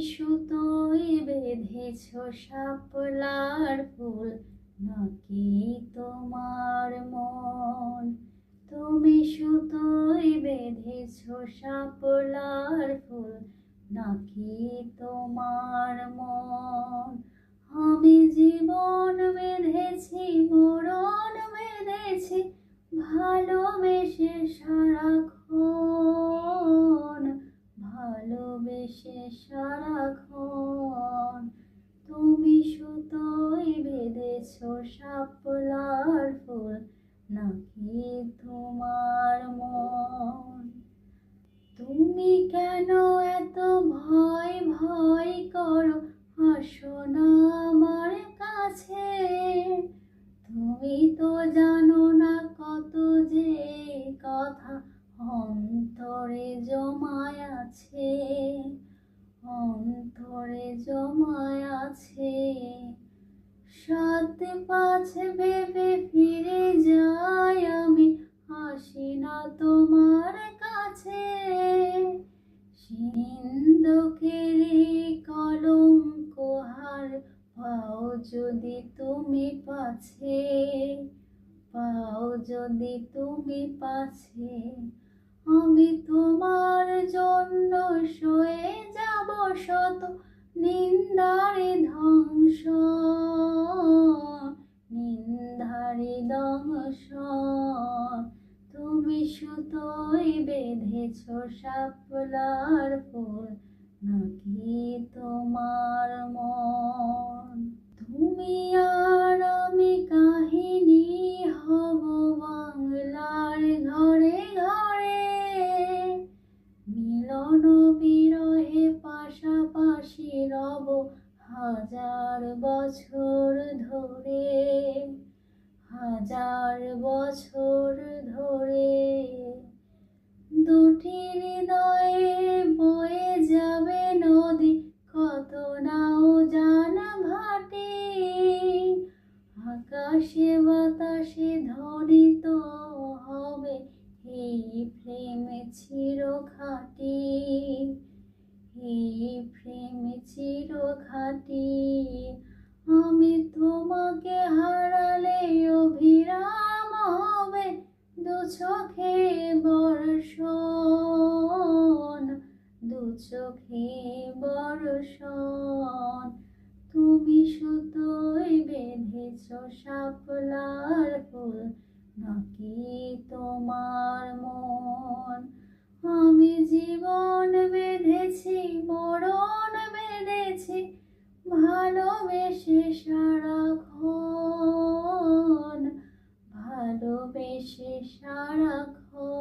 সুতোয় বেঁধেছ শাপলার ফুল, নাকি তোমার মন? তুমি সুতোয় বেঁধেছ শাপলার ফুল, নাকি তোমার মন? আমি জীবন বেঁধেছি, মরণ বেঁধেছি, ভালোবেসে সারাক্ষণ সারাক্ষণ তুমি সুতোই বেঁধেছ শাপলার ফুল, নাকি তোমার মন? তুমি কেন এত ভয় ভয় করো? আসো না আমার কাছে। তুমি তো জানো না কত যে কথা অন্তরে জমায় আছে। জমায় আছে। সাত পাঁচ ভেবে ফিরে যাই আমি আসি না তোমার কাছে। সিন্ধুকেরি কলঙ্ক হার পাও যদি তুমি পাছে, পাও যদি তুমি পাছে, আমি তোমার জন্য সয়ে যাব শত নিন্দারে ধ্বংস নিন্দারে ধ্বংস। তুমি সুতোই বেঁধেছ শাপলার ফুল নাকি তোমার মন? পাশাপাশি রব হাজার বছর ধরে, হাজার বছর ধরে। দুটি হৃদয়ে বয়ে যাবে নদী, কত নাও জানা ঘাটে। আকাশে বাতাসে ধ্বনিত হবে এই প্রেম প্রেম খাটি আমি তোমাকে হারালে অভিরাম হবে দু চোখে বর্ষণ, দু চোখে বর্ষণ। তুমি সুতোয় বেঁধেছ শাপলার ফুল নাকি তোমার সারাক্ষণ ভালোবেসে সারাক্ষণ